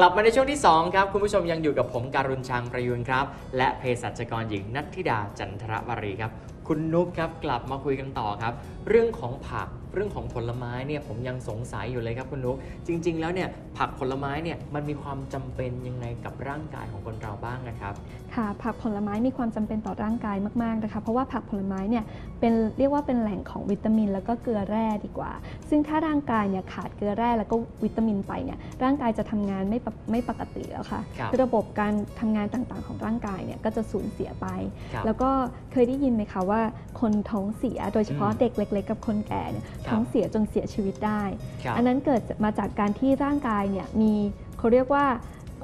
กลับมาในช่วงที่ 2 ครับ คุณผู้ชมยังอยู่กับผมการุณชังประยุนครับ และเภสัชกรหญิงนัทธิดาจันทรวารีครับ คุณนุ๊กครับกลับมาคุยกันต่อครับ เรื่องของผัก เรื่องของผลไม้เนี่ยผมยังสงสัยอยู่เลยครับคุณนุ๊กจริง ๆ แล้วเนี่ยผักผลไม้เนี่ยมันมีความจำเป็นยังไงกับร่างกายของคนเราบ้างนะครับ ค่ะ ผักผลไม้มีความจำเป็นต่อร่างกายมากๆนะคะ เพราะว่าผักผลไม้เนี่ยเป็นเรียกว่าเป็นแหล่งของวิตามิน แล้วก็เกลือแร่ดีกว่า ซึ่งถ้าร่างกายเนี่ยขาดเกลือแร่แล้วก็วิตามินไปเนี่ยร่างกายจะทำงานไม่ปกไม่ปกติแล้วค่ะครับอระบบการทำงานต่างๆ ของร่างกายเนี่ยก็จะสูญเสียไปครับแล้วก็เคยได้ยินไหมคะว่าคนท้องเสียโดยเฉพาะอืมเด็กเล็ก ๆ กับคนแก่เนี่ยครับท้องเสียจนเสียชีวิตได้ครับอันนั้นเกิดมาจากการที่ร่างกายเนี่ยมีเขาเรียกว่า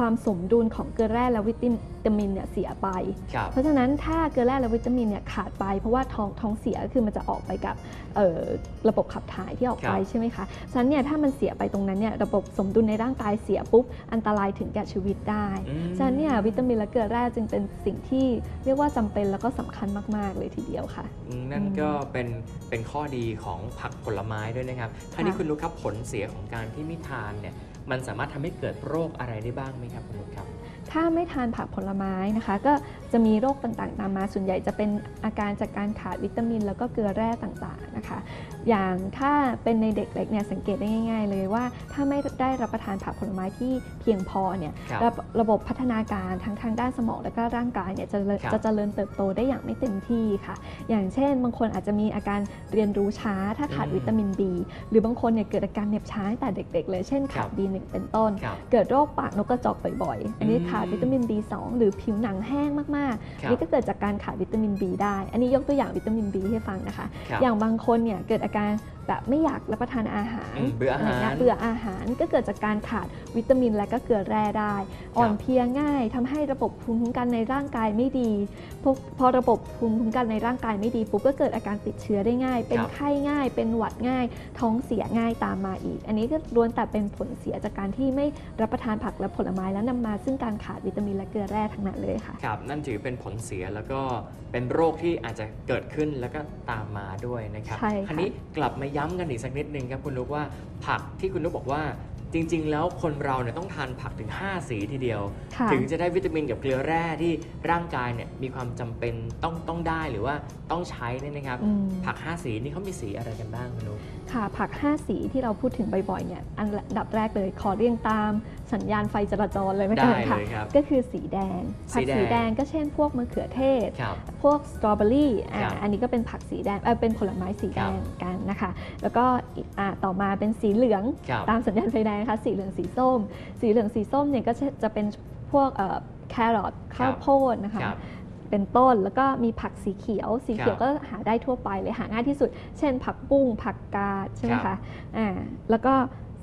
ความสมดุลของเกลือแร่และวิตามินเนี่ยเสียไปครับเพราะฉะนั้นถ้าเกลือแร่และวิตามินเนี่ยขาดไป เพราะว่าท้องท้องเสียคือมันจะออกไปกับเอ่อระบบขับถ่ายที่ออกไปครับใช่ไหมคะฉะนั้นเนี่ยถ้ามันเสียไปตรงนั้นเนี่ยระบบสมดุลในร่างกายเสียปุ๊บอันตรายถึงแก่ชีวิตได้อืมฉะนั้นเนี่ยวิตามินและเกลือแร่จึงเป็นสิ่งที่เรียกว่าจำเป็นแล้วก็สำคัญมาก ๆ เลยทีเดียวค่ะอืมนั่นก็เป็นเป็นข้อดีของผักผลไม้ด้วยนะครับคราวนี้ค่ะคุณนุ๊กครับผลเสียของการที่ไม่ทานเนี่ย มันสามารถทำให้เกิดโรคอะไรได้บ้างไหมครับคุณนุ๊กครับ ถ้าไม่ทานผักผลไม้นะคะ ก็จะมีโรคต่างๆตามมา ส่วนใหญ่จะเป็นอาการจากการขาดวิตามิน แล้วก็เกลือแร่ต่างๆนะคะ อย่างถ้าเป็นในเด็กเล็กเนี่ยสังเกตได้ง่าย ๆ เลยว่า ถ้าไม่ได้รับประทานผักผลไม้ที่เพียงพอเนี่ยครับระระบบพัฒนาการทั้งทางด้านสมองและก็ร่างกายเนี่ยจะเจริญครับจะเจริญเติบโตได้อย่างไม่เต็มที่ค่ะ อย่างเช่น บางคนอาจจะมีอาการเรียนรู้ช้า ถ้าขาดอืมวิตามิน B หรือบางคนเนี่ยเกิดอาการเหน็บช้าตั้งแต่เด็ก ๆ เลยเช่นขาครัดบ B1 เป็นต้นครับเกิดโรคปากนกกระจอกบ่อยๆอันนี้อืมขาดวิตามิน B2 หรือผิวหนังแห้งมากๆครับอันนี้ก็เกิดจากการขาดวิตามิน B ได้ อันนี้ยกตัวอย่างวิตามิน B ให้ฟังนะคะครับอย่างบางคนเนี่ยเกิดอาการแบบไม่อยากรับประทานอาหารอืมเบื่ออาหาระไงี้ยเบื่ออาหารก็เกิดจากการขาดวิตามินและก็เกลือแร่ได้ อ่อนเพลียง่ายทำให้ระบบภูมิคุ้มกันในร่างกายไม่ดีพอพอระบบภูมิคุ้มกันในร่างกายไม่ดีปุ๊บก็เกิดอาการติดเชื้อได้ง่าย เป็นครับไข้ง่าย เป็นหวัดง่าย ท้องเสียง่ายตามมาอีก อันนี้ก็ล้วนแต่เป็นผลเสียจากการที่ไม่รับประทานผักและผลไม้แล้วนำมาซึ่งการขาดวิตามินและเกลือแร่ทั้งนั้นเลยค่ะ ครับนั่นถือเป็นผลเสียแล้วก็เป็นโรคที่อาจจะเกิดขึ้นแล้วก็ตามมาด้วยนะครับใช่ค่ะราวนี้กลับมาย้ำกันอีกสักนิดนึงครับคุณนุกว่าผักที่คุณนุกบอกว่า จริง ๆ แล้วคนเราเนี่ยต้องทานผักถึง 5 สีทีเดียว ค่ะ ถึงจะได้วิตามินกับเกลือแร่ที่ร่างกายเนี่ยมีความจำเป็นต้องต้องได้หรือว่าต้องใช้เนี่ยนะครับ อืม ผัก 5 สีนี่เขามีสีอะไรกันบ้างคุณนุกค่ะผัก 5 สีที่เราพูดถึงบ่อยๆเนี่ยอันดับแรกเลยขอเรียงตามสัญญาณไฟจราจรเลยไหมได้คะเลยครับก็คือสีแดงสีผักแดง สีแดงก็เช่นพวกมะเขือเทศ ครับ พวกสตรอเบอรี่อ่าครับอันนี้ก็เป็นผักสีแดงเอ่อเป็นผลไม้สีแดครังบเหมือนกันนะคะ แล้วก็อีกอ่าต่อมาเป็นสีเหลืองครับ ตามสัญญาณไฟแดงนะคะสีเหลืองสีส้ม สีเหลืองสีส้มเนี่ยก็จะจะเป็นพวกเอ่อแครอทข้าวโพดนะคะครับเป็นต้นแล้วก็มีผักสีเขียว สีเขียวครับก็หาได้ทั่วไปเลยหาง่ายที่สุด เช่น ผักบุ้งผักกาดใช่ไหมครัคะบอ่าแล้วก็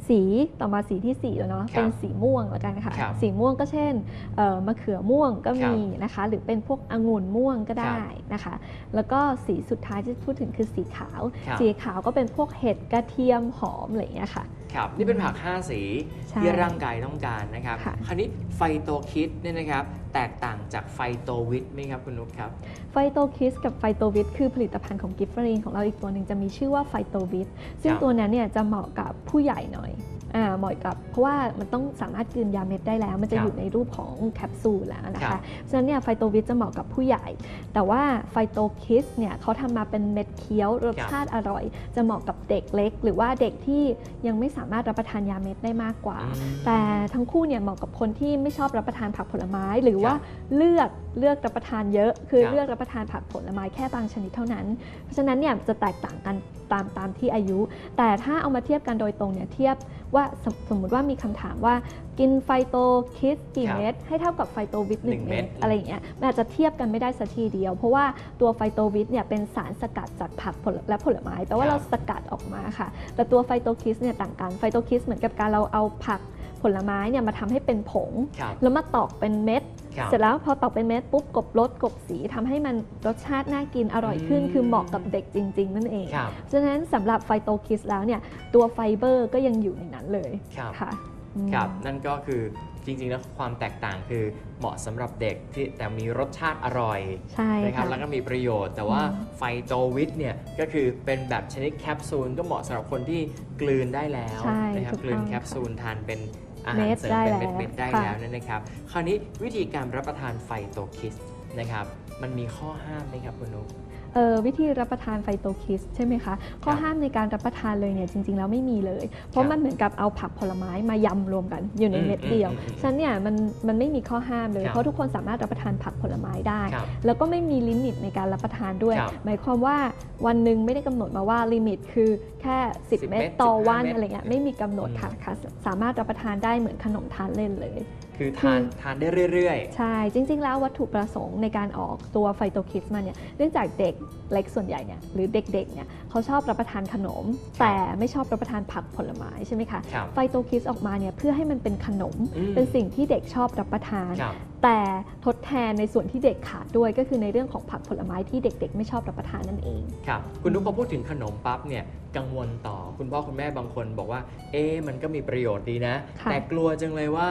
สีต่อมาสีที่สี่แล้วเนาะครับเป็นสีม่วงแล้วกันค่ะครับสีม่วงก็เช่นเอ่อมะเขือม่วงก็ครัมีบนะคะ หรือเป็นพวกองุ่นม่วงก็ครัได้บนะคะ แล้วก็สีสุดท้ายที่พูดถึงคือสีขาวครับสีขาวก็เป็นพวกเห็ดกระเทียมหอมอะไรอย่างเงี้ยค่ะ ครับนี่เป็นผัก 5 สีใช่ที่ร่างกายต้องการนะครับ ค่ะ คราวนี้ไฟโตคิดเนี่ยนะครับ แตกต่างจากไฟโตวิตไหมครับคุณนุกครับ ไฟโตคิสกับไฟโตวิตคือผลิตภัณฑ์ของกิฟฟรีนของเราอีกตัวหนึ่งจะมีชื่อว่าไฟโตวิตซึ่งครับ ตัวนั้นเนี่ยจะเหมาะกับผู้ใหญ่หน่อย อ่าเหมาะกับ เพราะว่ามันต้องสามารถกลืนยาเม็ดได้แล้ว มันจะครับอยู่ในรูปของแคปซูลแล้วนะครัคะบฉะนั้นเนี่ยไฟโตวิตจะเหมาะกับผู้ใหญ่ แต่ว่าไฟโตคิสเนี่ยเขาทำมาเป็นเม็ดเคี้ยวรสชาติอร่อย จะเหมาะกับเด็กเล็ก หรือว่าเด็กที่ยังไม่สามารถรับประทานยาเม็ดได้มากกว่าอืมแต่ทั้งคู่เนี่ยเหมาะกับคนที่ไม่ชอบรับประทานผักผลไม้ หรือว่าเลือกเลือกรับประทานเยอะ คือครับเลือกรับประทานผักผลไม้แค่บางชนิดเท่านั้น เพราะฉะนั้นเนี่ยจะแตกต่างกันตามตามที่อายุ แต่ถ้าเอามาเทียบกันโดยตรงเนี่ยเทียบว่าสมสมมุติว่ามีคำถามว่ากินไฟโตคิสกี่ครับเม็ดให้เท่ากับไฟโตวิตหนึ่งหนึ่งเม็เม็ดดอะไรอย่างเงี้ยมันอาจจะเทียบกันไม่ได้สักทีเดียว เพราะว่าตัวไฟโตวิตเนี่ยเป็นสารสกัดจากผักผลและผลไม้แปลว่าครับเราสกัดออกมาค่ะ แต่ตัวไฟโตคิสเนี่ยต่างกันไฟโตคิสเหมือนกับการเราเอาผักผลไม้เนี่ยมาทำให้เป็นผงครับแล้วมาตอกเป็นเม็ดครับ เสร็จแล้วพอตอกเป็นเม็ดปุ๊บกบรสกบสีทำให้มันรสชาติน่ากินอร่อยขึ้นอืมคือเหมาะกับเด็กจริง ๆ นั่นเองครับฉะนั้นสำหรับไฟโตคิสแล้วเนี่ยตัวไฟเบอร์ก็ยังอยู่ในนั้นเลยครับค่ะอืมครับนั่นก็คือจริงๆแล้วความแตกต่างคือเหมาะสำหรับเด็กที่แต่มีรสชาติอร่อยใช่นะครับค่ะแล้วก็มีประโยชน์ แต่ว่าอืมไฟโตวิตเนี่ยก็คือเป็นแบบชนิดแคปซูลก็เหมาะสำหรับคนที่กลืนได้แล้วใช่นะครับถูกกลืนต้องแคปซูลทานเป็น อาหารเม็ดเสริมได้เป็นแล้วเม็ดๆได้ค่ะแล้วนั่นนะครับ คราวนี้วิธีการรับประทานไฟโตคิสนะครับ มันมีข้อห้ามไหมครับคุณนุ๊กเอ่อวิธีรับประทานไฟโตคิสใช่ไหมคะ ข้อครับห้ามในการรับประทานเลยเนี่ยจริง ๆ แล้วไม่มีเลย เพครัราะบมันเหมือนกับเอาผักผลไม้มายำรวมกันอยู่ในอืมเม็ดเดียวอืมอืมฉะนันเนี่ยมันมันไม่มีข้อห้ามเลยครับเพราะทุกคนสามารถรับประทานผักผลไม้ได้ครับแล้วก็ไม่มีลิมิตในการรับประทานด้วยครับหมายความว่าวันหนึ่งไม่ได้กำหนดมาว่าลิมิต คือแค่ 10 10เม็ดเม็ดต่อ15วันเม็ดอะไรเงี้ยไม่มีกำหนดอืมค่ะค่ะสามารถรับประทานได้เหมือนขนมทานเล่นเลย คือทานทานได้เรื่อย ใช่ จริง ๆ แล้ววัตถุประสงค์ในการออกตัวไฟโตคิสมาเนี่ยเนื่องจากเด็กเล็กส่วนใหญ่เนี่ยหรือเด็กๆเนี่ยเขาชอบรับประทานขนม แต่ไม่ชอบรับประทานผักผลไม้ใช่ไหมคะๆครับไฟโตคิสออกมาเนี่ยเพื่อให้มันเป็นขนม อืม เป็นสิ่งที่เด็กชอบรับประทานครับ แต่ทดแทนในส่วนที่เด็กขาดด้วยก็คือในเรื่องของผักผลไม้ที่เด็ก ๆ ไม่ชอบรับประทานนั่นเอง ครับ คุณนุ๊กพอพูดถึงขนมปั๊บเนี่ยกังวลต่อคุณพ่อคุณแม่บางคนบอกว่า เอ๊ะมันก็มีประโยชน์ดีนะ ค่ะ แต่กลัวจังเลยว่า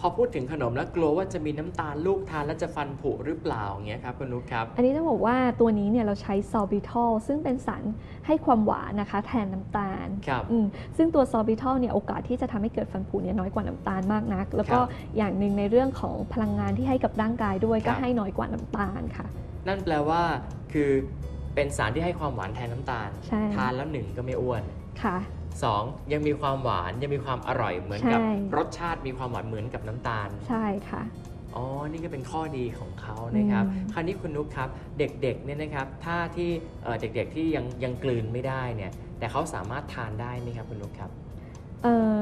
พอพูดถึงขนมแล้วกลัวว่าจะมีน้ำตาลลูกทานแล้วจะฟันผุหรือเปล่าอย่างเงี้ยครับคุณนุ๊กครับ อันนี้ต้องบอกว่าตัวนี้เนี่ยเราใช้ซอบิทอลซึ่งเป็นสารให้ความหวานนะคะ แทนน้ำตาลครับอืมซึ่งตัวซอบิทอลเนี่ยโอกาสที่จะทำให้เกิดฟันผุเนี่ยน้อยกว่าน้ำตาลมากนัก แล้วก็ครับอย่างหนึ่งในเรื่องของพลังงานที่ให้กับร่างกายด้วยครัก็บให้น้อยกว่าน้ำตาลค่ะ นั่นแปลว่าคือเป็นสารที่ให้ความหวานแทนน้ำตาลใช่ทานแล้วหนึ่งก็ไม่อ้วนค่ะ สองยังมีความหวานยังมีความอร่อยเหมือนกับใช่ รสชาติมีความหวานเหมือนกับน้ำตาล ใช่ค่ะ อ๋อ นี่ก็เป็นข้อดีของเขานะครับ อืม คราวนี้คุณนุ๊กครับ เด็กๆ เนี่ยนะครับ ถ้าที่เอ่อเด็กๆ ที่ยังยังกลืนไม่ได้เนี่ย แต่เขาสามารถทานได้ไหมครับคุณนุ๊กครับเอ่อ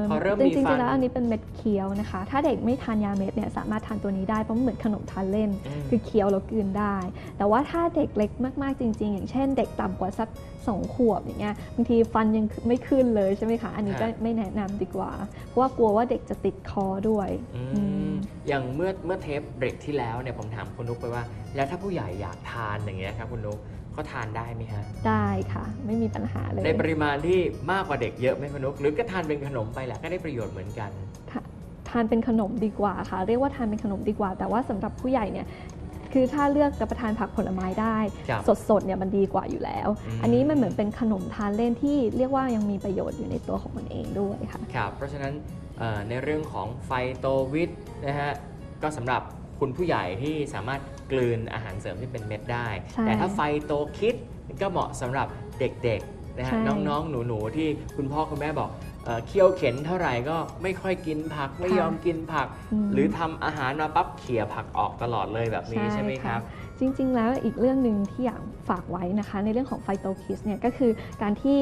พอเริ่มจมีริงฟันๆแล้วอันนี้เป็นเม็ดเคี้ยวนะคะ ถ้าเด็กไม่ทานยาเม็ดเนี่ยสามารถทานตัวนี้ได้เพราะมันเหมือนขนมทานเล่นอืมคือเคี้ยวแล้วกลืนได้ แต่ว่าถ้าเด็กเล็กมากๆจริง ๆ อย่างเช่น เด็กต่ำกว่าสักสองขวบอย่างเงี้ยบางทีฟันยังไม่ขึ้นเลยใช่ไหมคะ อันนี้ก็ฮะไม่แนะนำดีกว่า เพราะว่ากลัวว่าเด็กจะติดคอด้วยอือืมมอย่างเมื่อเมื่อเทปเบรกที่แล้วเนี่ยผมถามคุณนุ๊กไปว่า แล้วถ้าผู้ใหญ่อยากทานอย่างเงี้ยครับคุณนุ๊ก เขาทานได้ไหมฮะ ได้ค่ะ ไม่มีปัญหาเลยในปริมาณที่มากกว่าเด็กเยอะไหมคุณนุ๊กหรือก็ทานเป็นขนมไปแหละก็ได้ประโยชน์เหมือนกันค่ะทานเป็นขนมดีกว่าค่ะ เรียกว่าทานเป็นขนมดีกว่า แต่ว่าสำหรับผู้ใหญ่เนี่ยคือถ้าเลือกรับประทานผักผลไม้ได้ครับสดๆเนี่ยมันดีกว่าอยู่แล้วอืมอันนี้มันเหมือนเป็นขนมทานเล่นที่เรียกว่ายังมีประโยชน์อยู่ในตัวของมันเองด้วยค่ะครับเพราะฉะนั้นเอ่อในเรื่องของไฟโตวิตนะฮะก็สำหรับคุณผู้ใหญ่ที่สามารถ กลืนอาหารเสริมที่เป็นเม็ดได้ใช่แต่ถ้าไฟโตคิดก็เหมาะสำหรับเด็กๆนะฮะใช่น้องๆ หนูๆ ที่คุณพ่อคุณแม่บอกเอ่อเคี่ยวเข็นเท่าไหร่ก็ไม่ค่อยกินผักไม่ยอมกินผักมหรือทำอาหารมาปั๊บเขี่ยผักออกตลอดเลยแบบนี้ใช่ใช่ไหมครับค่ะจริง ๆ แล้วอีกเรื่องหนึ่งที่อยากฝากไว้นะคะ ในเรื่องของไฟโตคิสเนี่ยก็คือการที่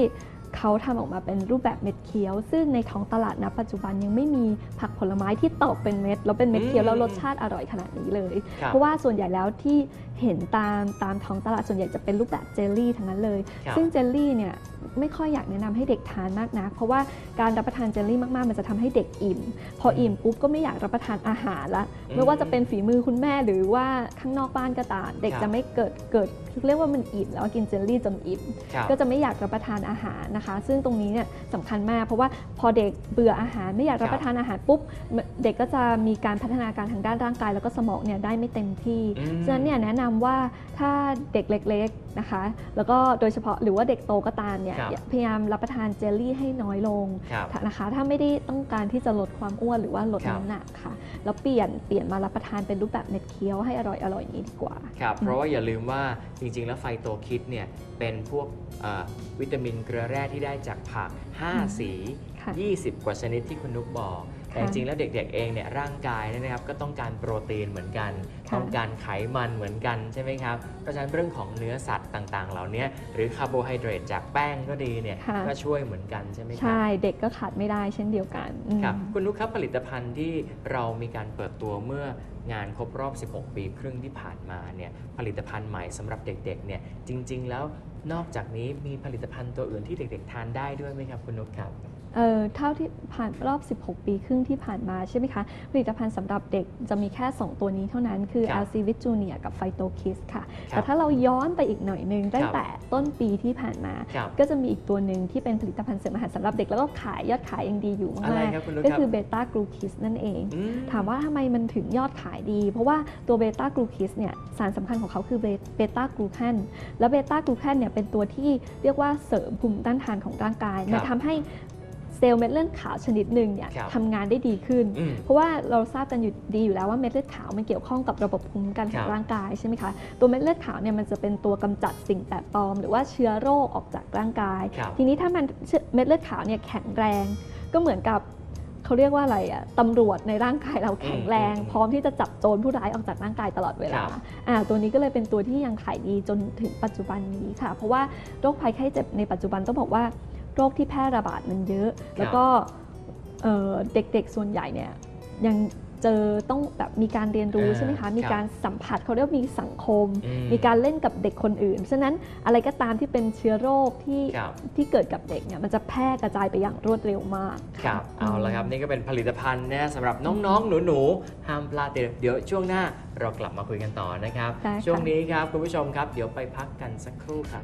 เขาทำออกมาเป็นรูปแบบเม็ดเคี้ยว ซึ่งในท้องตลาดณปัจจุบันยังไม่มีผักผลไม้ที่ตอกเป็นเม็ดแล้วเป็นเม็ดเคี้ยวอืมแล้วรสชาติอร่อยขนาดนี้เลยครับเพราะว่าส่วนใหญ่แล้วที่เห็นตามตามท้องตลาดส่วนใหญ่จะเป็นรูปแบบเจลลี่ทั้งนั้นเลยครับซึ่งเจลลี่เนี่ย ไม่ค่อยอยากแนะนำให้เด็กทานมากนะเพราะว่าการรับประทานเจลลี่มากๆ มันจะทำให้เด็กอิ่ม พออิ่มปุ๊บก็ไม่อยากรับประทานอาหารละอืมไม่ว่าจะเป็นฝีมือคุณแม่หรือว่าข้างนอกบ้านก็ตามเด็กครับจะไม่เกิดเกิดเรียกว่ามันอิ่มแล้วกินเจลลี่จนอิ่มครับก็จะไม่อยากรับประทานอาหารนะคะ ซึ่งตรงนี้เนี่ยสำคัญมาก เพราะว่าพอเด็กเบื่ออาหารไม่อยากรับครับประทานอาหารปุ๊บเด็กก็จะมีการพัฒนาการทางด้านร่างกาย แล้วก็สมองเนี่ยได้ไม่เต็มที่อืมฉะนั้นเนี่ยแนะนำว่าถ้าเด็กเล็กๆ นะคะ แล้วก็โดยเฉพาะหรือว่าเด็กโตก็ตามเนี่ยครับพยายามรับประทานเจลลี่ให้น้อยลงครับนะคะ ถ้าไม่ได้ต้องการที่จะลดความอ้วนหรือว่าลดครับ น้ำหนักค่ะ แล้วเปลี่ยนเปลี่ยนมารับประทานเป็นรูปแบบเม็ดเคี้ยวให้อร่อยอร่อยๆนี้ดีกว่า ครับ เพราะว่าอย่าลืมว่าจริง ๆ แล้วไฟโตคิดเนี่ยเป็นพวกเอ่อวิตามินเกลือแร่ที่ได้จากผักอืม5สี ค่ะ 20 กว่าชนิดที่คุณนุกบอก แต่จค่ะริงๆแล้วเด็กๆเองเนี่ยร่างกายเนี่ยนะครับก็ต้องการโปรตีนเหมือนกันค่ะต้องการไขมันเหมือนกันใช่ไหมครับเพราะฉะนั้นเรื่องของเนื้อสัตว์ต่างๆ เหล่านี้หรือคาร์โบไฮเดรตจากแป้งก็ดีเนี่ยค่ะก็ช่วยเหมือนกันใช่ไหมครัใช่เด็กก็ขาดไม่ได้เช่นเดียวกันอืมครับคุณนุกครับผลิตภัณฑ์ที่เรามีการเปิดตัวเมื่องานครบรอบ 16 ปีครึ่งที่ผ่านมาเนี่ยผลิตภัณฑ์ใหม่สำหรับเด็กๆเนี่ยจริง ๆ แล้วนอกจากนี้มีผลิตภัณฑ์ตัวอื่นที่เด็ก ๆ ทานได้ด้วยไหมครับคุณนุกครับ เอ่อเท่าที่ผ่านรอบ 16 ปีครึ่งที่ผ่านมาใช่ไหมคะ ผลิตภัณฑ์สำหรับเด็กจะมีแค่ 2 ตัวนี้เท่านั้นคือครับ LC v i t Junior กับ Phyto Kiss ค่ะครับแต่ถ้าเราย้อนไปอีกหน่อยนึงตั้งแต่ต้นปีที่ผ่านมาครับก็จะมีอีกตัวหนึ่งที่เป็นผลิตภัณฑ์เสริมอาหารสำหรับเด็กแล้วก็ขายยอดขายยังดีอยู่อะไรมากครับคุณนุกๆก็ครับคือเบต้ากลูคิสนั่นเองอืถามว่าทำไมมันถึงยอดขายดี เพราะว่าตัวเบต้ากลูคิสเนี่ยสารสำคัญของเขาคือเบต้ากลูแคนแล้วเบต้ากลูแคนเนี่ยเป็นตัวที่เรียกว่าเสริมภูมิต้านทานของร่างกายครับมันทำให้ เซลล์เม็ดเลือดขาวชนิดหนึ่งเนี่ยครับทำงานได้ดีขึ้น อืมเพราะว่าเราทราบกันอยู่ดีอยู่แล้วว่าเม็ดเลือดขาวมันเกี่ยวข้องกับระบบภูมิคุ้มกันขครัองบ ร่างกายใช่ไหมคะตัวเม็ดเลือดขาวเนี่ยมันจะเป็นตัวกำจัดสิ่งแปลกปลอม หรือว่าเชื้อโรคออกจากร่างกาย ครับ ทีนี้ถ้ามันเม็ดเลือดขาวเนี่ยแข็งแรง ก็เหมือนกับเขาเรียกว่าอะไรอะตำรวจในร่างกายเราแข็งแรงอืมพร้อมที่จะจับโจรผู้ร้ายออกจากร่างกายตลอดเวลาครับ อ่าตัวนี้ก็เลยเป็นตัวที่ยังขายดีจนถึงปัจจุบันนี้ค่ะ เพราะว่าโรคภัยไข้เจ็บในปัจจุบันต้องบอกว่า โรคที่แพร่ระบาดมันเยอะ แล้วก็เอ่อเด็กๆส่วนใหญ่เนี่ยยังเจอต้องแบบมีการเรียนรู้เออใช่ไหมคะ มีครับการสัมผัสเขาเรียกว่ามีสังคมอืมีการเล่นกับเด็กคนอื่น ฉะนั้นอะไรก็ตามที่เป็นเชื้อโรคที่ครับที่เกิดกับเด็กเนี่ยมันจะแพร่กระจายไปอย่างรวดเร็วมากคค่ะรับเอาละครับนี่ก็เป็นผลิตภัณฑ์นะสำหรับน้องๆ หนูๆห้ามพลาดเดี๋ยวเดี๋ยวช่วงหน้าเรากลับมาคุยกันต่อนะครับได้ค่ะช่วงนี้ครับคุณผู้ชมครับ เดี๋ยวไปพักกันสักครู่ครับ